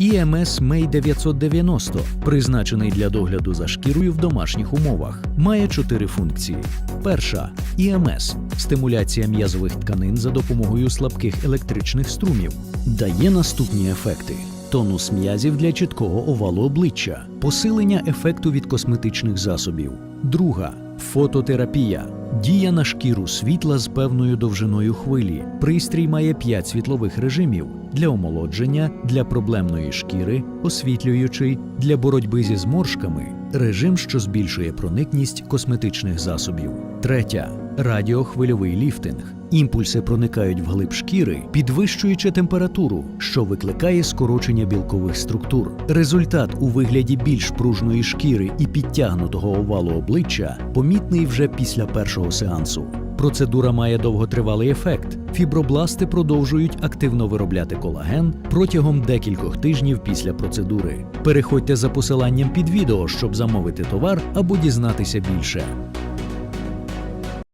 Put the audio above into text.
EMS May 990 призначений для догляду за шкірою в домашніх умовах. Має чотири функції. Перша EMS – стимуляція м'язових тканин за допомогою слабких електричних струмів, дає наступні ефекти. Тонус м'язів для чіткого овалу обличчя, посилення ефекту від косметичних засобів. Друга фототерапія. Дія на шкіру світла з певною довжиною хвилі. Пристрій має 5 світлових режимів для омолодження, для проблемної шкіри, освітлюючий, для боротьби зі зморшками, режим, що збільшує проникність косметичних засобів. Третя радіохвильовий ліфтинг. Імпульси проникають вглиб шкіри, підвищуючи температуру, що викликає скорочення білкових структур. Результат у вигляді більш пружної шкіри і підтягнутого овалу обличчя помітний вже після першого сеансу. Процедура має довготривалий ефект. Фібробласти продовжують активно виробляти колаген протягом декількох тижнів після процедури. Переходьте за посиланням під відео, щоб замовити товар або дізнатися більше.